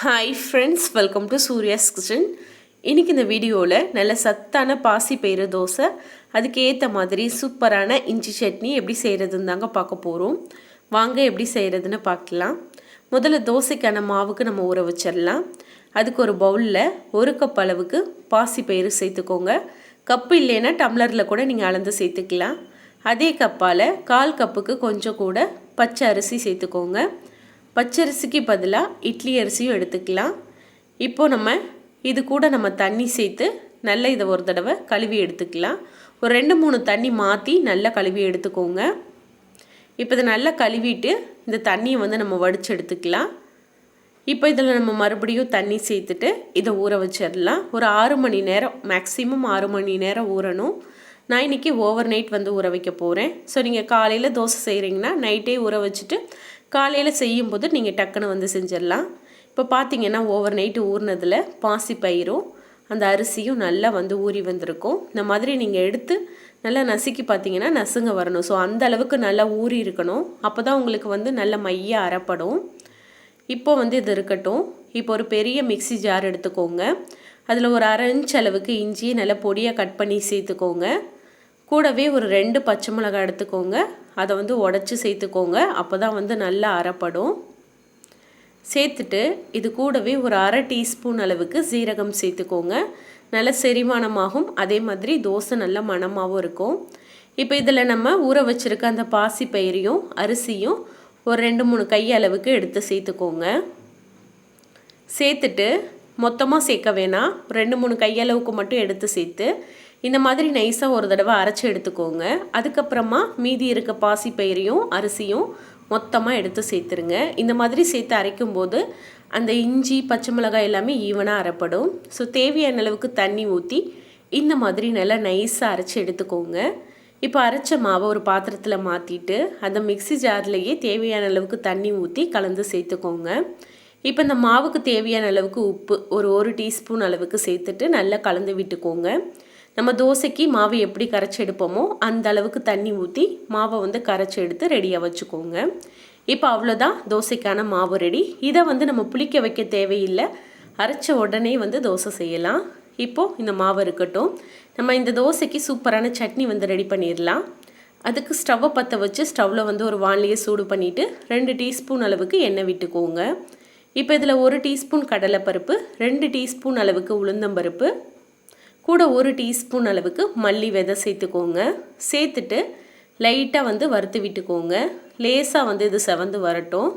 Hi friends welcome to Surya's kitchen இன்றைக்கி இந்த வீடியோவில் நல்ல சத்தான பாசி பயிறு தோசை அதுக்கு ஏற்ற மாதிரி சூப்பரான இஞ்சி சட்னி எப்படி செய்கிறதுன்னு தாங்க பார்க்க போகிறோம் வாங்க எப்படி செய்கிறதுன்னு பார்க்கலாம். முதல்ல தோசைக்கான மாவுக்கு நம்ம ஊற வச்சிடலாம். அதுக்கு ஒரு பவுலில் ஒரு கப் அளவுக்கு பாசி பயிறு சேர்த்துக்கோங்க. கப்பு இல்லைன்னா டம்ளரில் கூட நீங்கள் அளந்து சேர்த்துக்கலாம். அதே கப்பால் கால் கப்புக்கு கொஞ்சம் கூட பச்சை அரிசி சேர்த்துக்கோங்க. பச்சரிசிக்கு பதிலாக இட்லி அரிசியும் எடுத்துக்கலாம். இப்போது நம்ம இது கூட நம்ம தண்ணி சேர்த்து நல்லா இதை ஒரு தடவை கழுவி எடுத்துக்கலாம். ஒரு ரெண்டு மூணு தண்ணி மாற்றி நல்லா கழுவி எடுத்துக்கோங்க. இப்போ இதை நல்லா கழுவிட்டு இந்த தண்ணியை வந்து நம்ம வடித்து எடுத்துக்கலாம். இப்போ இதில் நம்ம மறுபடியும் தண்ணி சேர்த்துட்டு இதை ஊற வச்சிடலாம். ஒரு ஆறு மணி நேரம் மேக்ஸிமம் ஆறு மணி நேரம் ஊறணும். நான் இன்றைக்கி ஓவர் நைட் வந்து ஊற வைக்க போகிறேன் ஸோ நீங்கள் காலையில் தோசை செய்கிறீங்கன்னா நைட்டே ஊற வச்சுட்டு காலையில் செய்யும்போது நீங்கள் டக்குன்னு வந்து செஞ்சிடலாம். இப்போ பார்த்தீங்கன்னா ஓவர் நைட்டு ஊறினதில் பாசி பயிரும் அந்த அரிசியும் நல்லா வந்து ஊறி வந்திருக்கும். இந்த மாதிரி நீங்கள் எடுத்து நல்லா நசுக்கி பார்த்தீங்கன்னா நசுங்க வரணும். ஸோ அந்த அளவுக்கு நல்லா ஊறி இருக்கணும். அப்போ தான் உங்களுக்கு வந்து நல்ல மைய அறப்படும் இப்போ வந்து இது இருக்கட்டும். இப்போ ஒரு பெரிய மிக்சி ஜார் எடுத்துக்கோங்க. அதில் ஒரு அரை இன்ச் அளவுக்கு இஞ்சியை நல்லா பொடியாக கட் பண்ணி சேர்த்துக்கோங்க. கூடவே ஒரு ரெண்டு பச்சை மிளகாய் எடுத்துக்கோங்க. அதை வந்து உடச்சி சேர்த்துக்கோங்க. அப்போ தான் வந்து நல்லா அரைப்படும். சேர்த்துட்டு இது கூடவே ஒரு அரை டீஸ்பூன் அளவுக்கு சீரகம் சேர்த்துக்கோங்க. நல்ல செரிமானமாகும். அதே மாதிரி தோசை நல்ல மணமாகவும் இருக்கும். இப்போ இதில் நம்ம ஊற வச்சுருக்க அந்த பாசி பயிரையும் அரிசியும் ஒரு ரெண்டு மூணு கை அளவுக்கு எடுத்து சேர்த்துக்கோங்க. சேர்த்துட்டு மொத்தமாக சேர்க்க வேணாம். ரெண்டு மூணு கையளவுக்கு மட்டும் எடுத்து சேர்த்து இந்த மாதிரி நைஸாக ஒரு தடவை அரைச்சி எடுத்துக்கோங்க. அதுக்கப்புறமா மீதி இருக்க பாசி பயிரையும் அரிசியும் மொத்தமாக எடுத்து சேர்த்துருங்க. இந்த மாதிரி சேர்த்து அரைக்கும்போது அந்த இஞ்சி பச்சை மிளகாய் எல்லாமே ஈவனாக அரைப்படும். ஸோ தேவையான அளவுக்கு தண்ணி ஊற்றி இந்த மாதிரி நல்லா நைஸாக அரைச்சி எடுத்துக்கோங்க. இப்போ அரைச்ச மாவை ஒரு பாத்திரத்தில் மாற்றிட்டு அந்த மிக்சி ஜார்லேயே தேவையான அளவுக்கு தண்ணி ஊற்றி கலந்து சேர்த்துக்கோங்க. இப்போ இந்த மாவுக்கு தேவையான அளவுக்கு உப்பு ஒரு ஒரு டீஸ்பூன் அளவுக்கு சேர்த்துட்டு நல்லா கலந்து விட்டுக்கோங்க. நம்ம தோசைக்கு மாவு எப்படி கரைச்சி எடுப்போமோ அந்த அளவுக்கு தண்ணி ஊற்றி மாவை வந்து கரைச்சி எடுத்து ரெடியாக வச்சுக்கோங்க. இப்போ அவ்வளோதான் தோசைக்கான மாவு ரெடி இதை வந்து நம்ம புளிக்க வைக்க தேவையில்லை. அரைச்ச உடனே வந்து தோசை செய்யலாம். இப்போது இந்த மாவு இருக்கட்டும். நம்ம இந்த தோசைக்கு சூப்பரான சட்னி வந்து ரெடி பண்ணிடலாம். அதுக்கு ஸ்டவ்வை பற்ற வச்சு ஸ்டவ்வில் வந்து ஒரு வானிலையை சூடு பண்ணிவிட்டு ரெண்டு டீஸ்பூன் அளவுக்கு எண்ணெய் விட்டுக்கோங்க. இப்போ இதில் ஒரு டீஸ்பூன் கடலைப்பருப்பு ரெண்டு டீஸ்பூன் அளவுக்கு உளுந்தம்பருப்பு கூட ஒரு டீஸ்பூன் அளவுக்கு மல்லி விதை சேர்த்துக்கோங்க. சேர்த்துட்டு லைட்டாக வந்து வறுத்து விட்டுக்கோங்க. லேசாக வந்து இது செவந்து வரட்டும்.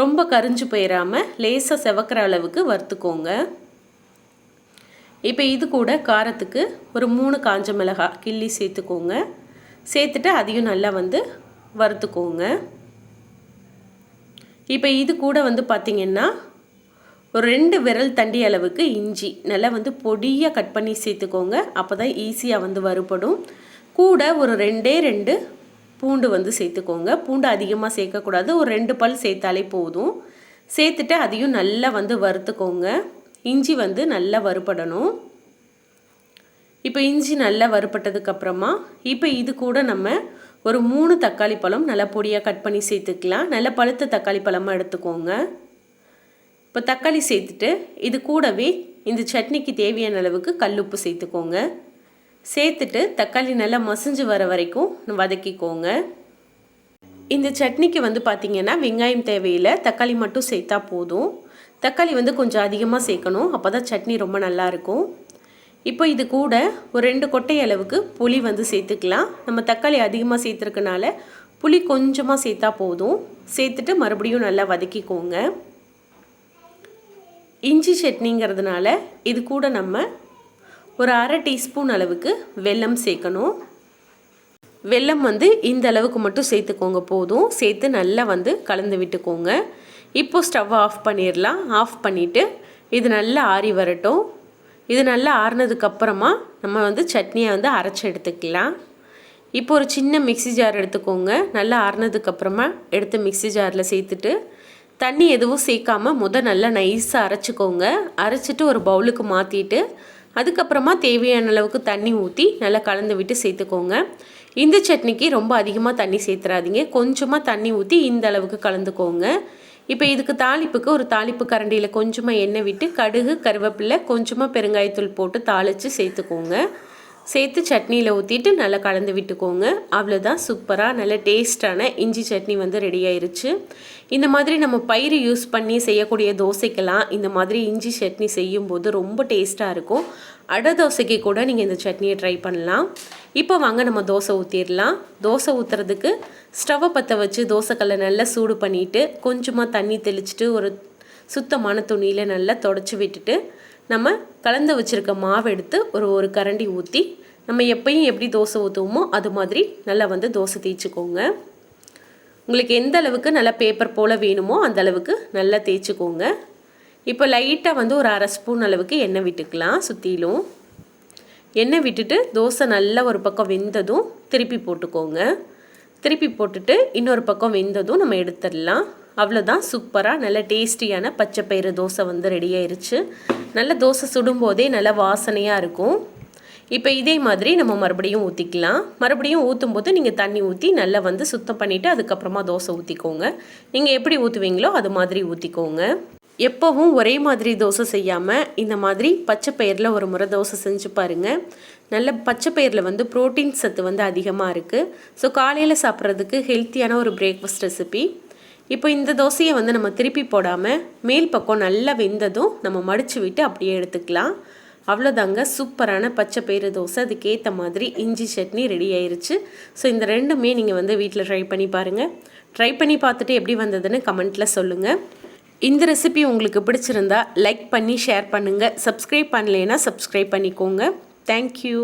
ரொம்ப கரிஞ்சு போயிடாமல் லேசாக செவக்கிற அளவுக்கு வறுத்துக்கோங்க. இப்போ இது கூட காரத்துக்கு ஒரு மூணு காஞ்ச மிளகாய் கிள்ளி சேர்த்துக்கோங்க. சேர்த்துட்டு அதையும் நல்லா வந்து வறுத்துக்கோங்க. இப்போ இது கூட வந்து பார்த்திங்கன்னா ஒரு ரெண்டு விரல் தண்டி அளவுக்கு இஞ்சி நல்லா வந்து பொடியாக கட் பண்ணி சேர்த்துக்கோங்க. அப்போ தான் ஈஸியாக வந்து வறுபடும். கூட ஒரு ரெண்டே ரெண்டு பூண்டு வந்து சேர்த்துக்கோங்க. பூண்டு அதிகமாக சேர்க்கக்கூடாது. ஒரு ரெண்டு பல் சேர்த்தாலே போதும். சேர்த்துட்டு அதையும் நல்லா வந்து வறுத்துக்கோங்க. இஞ்சி வந்து நல்லா வறுபடணும். இப்போ இஞ்சி நல்லா வறுபட்டதுக்கப்புறமா இப்போ இது கூட நம்ம ஒரு மூணு தக்காளி பழம் நல்லா பொடியாக கட் பண்ணி சேர்த்துக்கலாம். நல்லா பழுத்த தக்காளி பழமாக எடுத்துக்கோங்க. இப்போ தக்காளி சேர்த்துட்டு இது கூடவே இந்த சட்னிக்கு தேவையான அளவுக்கு கல்லுப்பு சேர்த்துக்கோங்க. சேர்த்துட்டு தக்காளி நல்லா மசிஞ்சு வர வரைக்கும் வதக்கிக்கோங்க. இந்த சட்னிக்கு வந்து பார்த்திங்கன்னா வெங்காயம் தேவையில்லை. தக்காளி மட்டும் சேர்த்தா போதும். தக்காளி வந்து கொஞ்சம் அதிகமாக சேர்க்கணும். அப்போ தான் சட்னி ரொம்ப நல்லாயிருக்கும் இப்போ இது கூட ஒரு ரெண்டு கொட்டை அளவுக்கு புளி வந்து சேர்த்துக்கலாம். நம்ம தக்காளி அதிகமாக சேர்த்துருக்கனால புளி கொஞ்சமாக சேர்த்தா போதும். சேர்த்துட்டு மறுபடியும் நல்லா வதக்கிக்கோங்க. இஞ்சி சட்னிங்கிறதுனால இது கூட நம்ம ஒரு அரை டீஸ்பூன் அளவுக்கு வெல்லம் சேர்க்கணும். வெல்லம் வந்து இந்த அளவுக்கு மட்டும் சேர்த்துக்கோங்க போதும். சேர்த்து நல்லா வந்து கலந்து விட்டுக்கோங்க. இப்போது ஸ்டவ் ஆஃப் பண்ணிடலாம் ஆஃப் பண்ணிவிட்டு இது நல்லா ஆறி வரட்டும். இது நல்லா ஆறுனதுக்கப்புறமா நம்ம வந்து சட்னியை வந்து அரைச்சி எடுத்துக்கலாம். இப்போ ஒரு சின்ன மிக்சி ஜார் எடுத்துக்கோங்க. நல்லா ஆறுனதுக்கப்புறமா எடுத்து மிக்சி ஜாரில் சேர்த்துட்டு தண்ணி எதுவும் சேர்க்காம முத நல்லா நைஸாக அரைச்சிக்கோங்க. அரைச்சிட்டு ஒரு பவுலுக்கு மாற்றிட்டு அதுக்கப்புறமா தேவையான அளவுக்கு தண்ணி ஊற்றி நல்லா கலந்து விட்டு சேர்த்துக்கோங்க. இந்த சட்னிக்கு ரொம்ப அதிகமாக தண்ணி சேர்த்துறாதீங்க. கொஞ்சமாக தண்ணி ஊற்றி இந்த அளவுக்கு கலந்துக்கோங்க. இப்போ இதுக்கு தாளிப்புக்கு ஒரு தாளிப்பு கரண்டியில் கொஞ்சமாக எண்ணெய் விட்டு கடுகு கருவேப்பிலை கொஞ்சமாக பெருங்காயத்தூள் போட்டு தாளித்து சேர்த்துக்கோங்க. சேர்த்து சட்னியில் ஊற்றிட்டு நல்லா கலந்து விட்டுக்கோங்க. அவ்வளோதான் சூப்பராக நல்ல டேஸ்டான இஞ்சி சட்னி வந்து ரெடி ஆயிருச்சு. இந்த மாதிரி நம்ம பயிர் யூஸ் பண்ணி செய்யக்கூடிய தோசைக்கெல்லாம் இந்த மாதிரி இஞ்சி சட்னி செய்யும்போது ரொம்ப டேஸ்ட்டாக இருக்கும். அடை தோசைக்கு கூட நீங்கள் இந்த சட்னியை ட்ரை பண்ணலாம். இப்போ வாங்க நம்ம தோசை ஊற்றிடலாம் தோசை ஊற்றுறதுக்கு ஸ்டவ்வை பற்ற வச்சு தோசைக்கல்லை நல்லா சூடு பண்ணிவிட்டு கொஞ்சமாக தண்ணி தெளிச்சிட்டு ஒரு சுத்தமான துணியில் நல்லா தொடச்சி விட்டுட்டு நம்ம கலந்து வச்சுருக்க மாவு எடுத்து ஒரு ஒரு கரண்டி ஊற்றி நம்ம எப்பயும் எப்படி தோசை ஊற்றுவோமோ அது மாதிரி நல்லா வந்து தோசை தேய்ச்சிக்கோங்க. உங்களுக்கு எந்த அளவுக்கு நல்லா பேப்பர் போல் வேணுமோ அந்த அளவுக்கு நல்லா தேய்ச்சிக்கோங்க. இப்போ லைட்டாக வந்து ஒரு அரை ஸ்பூன் அளவுக்கு எண்ணெய் விட்டுக்கலாம் சுற்றிலும் எண்ணெய் விட்டுட்டு தோசை நல்லா ஒரு பக்கம் வெந்ததும் திருப்பி போட்டுக்கோங்க. திருப்பி போட்டுட்டு இன்னொரு பக்கம் வெந்ததும் நம்ம எடுத்துடலாம். அவ்வளோதான் சூப்பராக நல்ல டேஸ்டியான பச்சை பயிறு தோசை வந்து ரெடி ஆயிருச்சு. நல்ல தோசை சுடும்போதே நல்ல வாசனையாக இருக்கும். இப்போ இதே மாதிரி நம்ம மறுபடியும் ஊற்றிக்கலாம் மறுபடியும் ஊற்றும் போது நீங்கள் தண்ணி ஊற்றி நல்லா வந்து சுத்தம் பண்ணிவிட்டு அதுக்கப்புறமா தோசை ஊற்றிக்கோங்க நீங்கள் எப்படி ஊற்றுவீங்களோ அது மாதிரி ஊற்றிக்கோங்க எப்போவும் ஒரே மாதிரி தோசை செய்யாமல் இந்த மாதிரி பச்சை பயிரில் ஒரு முறை தோசை செஞ்சு பாருங்கள் நல்ல பச்சை பயிரில் வந்து ப்ரோட்டீன் சத்து வந்து அதிகமாக இருக்குது ஸோ காலையில் சாப்பிட்றதுக்கு ஹெல்த்தியான ஒரு பிரேக்ஃபாஸ்ட் ரெசிபி இப்போ இந்த தோசையை வந்து நம்ம திருப்பி போடாமல் மேல் பக்கம் நல்லா வெந்ததும் நம்ம மடித்து விட்டு அப்படியே எடுத்துக்கலாம். அவ்வளோதாங்க சூப்பரான பச்சை பயிறு தோசை. அதுக்கேற்ற மாதிரி இஞ்சி சட்னி ரெடி ஆயிருச்சு. ஸோ இந்த ரெண்டுமே நீங்கள் வந்து வீட்டில் ட்ரை பண்ணி பாருங்கள் ட்ரை பண்ணி பார்த்துட்டு எப்படி வந்ததுன்னு கமெண்ட்டில் சொல்லுங்கள் இந்த ரெசிபி உங்களுக்கு பிடிச்சிருந்தா லைக் பண்ணி ஷேர் பண்ணுங்கள் சப்ஸ்கிரைப் பண்ணலைன்னா சப்ஸ்கிரைப் பண்ணிக்கோங்க. தேங்க்யூ